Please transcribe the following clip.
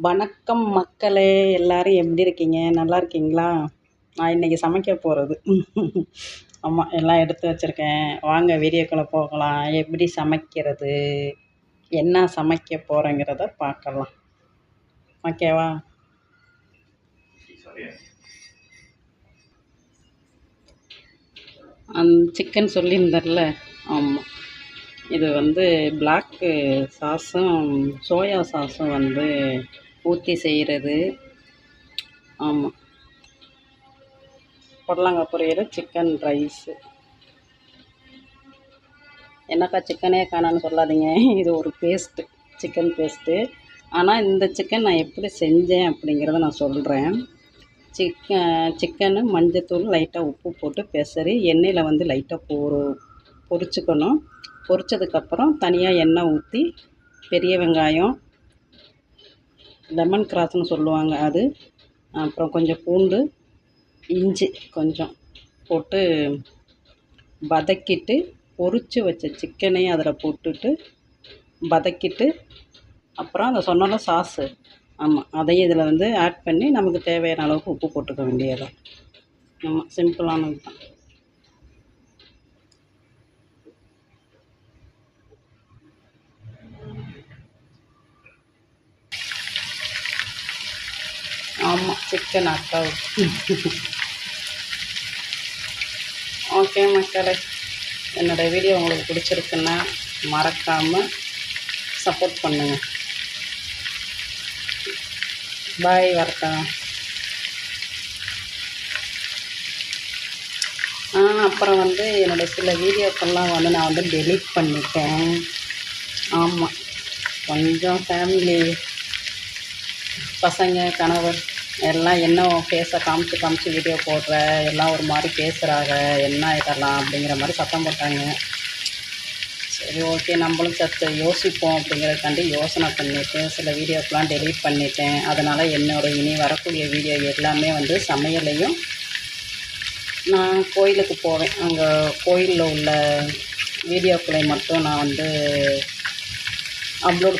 வணக்கம் மக்களே எல்லோரும் எப்படி இருக்கீங்க? நல்லா இருக்கீங்களா? நான் இன்றைக்கி சமைக்க போகிறது ஆமாம் எல்லாம் எடுத்து வச்சுருக்கேன். வாங்க வீடியோக்குள்ளே போகலாம். எப்படி சமைக்கிறது? என்ன சமைக்க போகிறேங்கிறத பார்க்கலாம். ஓகேவா அந் சிக்கன் சொல்லியிருந்தார்ல? ஆமாம் இது வந்து பிளாக்கு சாஸும் சோயா சாஸும் வந்து ஊற்றி செய்கிறது ஆமாம் பொடலாங்காய் பொரியல் சிக்கன் ரைஸு என்னக்கா சிக்கனே காணான்னு சொல்லாதீங்க. இது ஒரு பேஸ்ட்டு சிக்கன் பேஸ்ட்டு ஆனால் இந்த சிக்கன் நான் எப்படி செஞ்சேன் அப்படிங்கிறத நான் சொல்கிறேன் சிக்க சிக்கனு மஞ்சத்தூள் லைட்டாக உப்பு போட்டு பெசரி எண்ணெயில் வந்து லைட்டாக பொரு பொரிச்சுக்கணும். பொரிச்சதுக்கப்புறம் தனியாக எண்ணெய் ஊற்றி பெரிய வெங்காயம் லெமன் கிராஸ்னு சொல்லுவாங்க அது. அப்புறம் கொஞ்சம் பூண்டு இஞ்சி கொஞ்சம் போட்டு வதக்கிட்டு பொரித்து வச்ச சிக்கனையும் அதில் போட்டுட்டு வதக்கிட்டு அப்புறம் அந்த சொன்னல சாஸு ஆமாம் அதையும் இதில் வந்து ஆட் பண்ணி நமக்கு தேவையான அளவுக்கு உப்பு போட்டுக்க வேண்டியதான் ஆமாம் சிம்பிளானது தான் ஆமாம் சிக்கன் அக்காவுக்கு ஓகே மக்களே என்னோடய வீடியோ உங்களுக்கு பிடிச்சிருக்குன்னா மறக்காமல் சப்போர்ட் பண்ணுங்கள் பாய் வரட்டும் ஆ அப்புறம் வந்து என்னோடய சில வீடியோக்கெல்லாம் வந்து நான் வந்து டெலீட் பண்ணிட்டேன். ஆமாம் கொஞ்சம் ஃபேமிலி பசங்க கணவர் எல்லாம் என்ன ஃபேஸை காமிச்சு காமிச்சு வீடியோ போடுற? எல்லாம் ஒரு மாதிரி பேசுகிறாங்க என்ன இதெல்லாம் அப்படிங்கிற மாதிரி சத்தம் போட்டாங்க. சரி ஓகே நம்மளும் சத்து யோசிப்போம் அப்படிங்கிறதுக்காண்டி யோசனை பண்ணிவிட்டு சில வீடியோக்கெலாம் டெலீட் பண்ணிட்டேன். அதனால் என்னோடய இனி வரக்கூடிய வீடியோ எல்லாமே வந்து சமையலையும் நான் கோயிலுக்கு போவேன். அங்கே கோயிலில் உள்ள வீடியோக்களை மட்டும் நான் வந்து அப்லோட்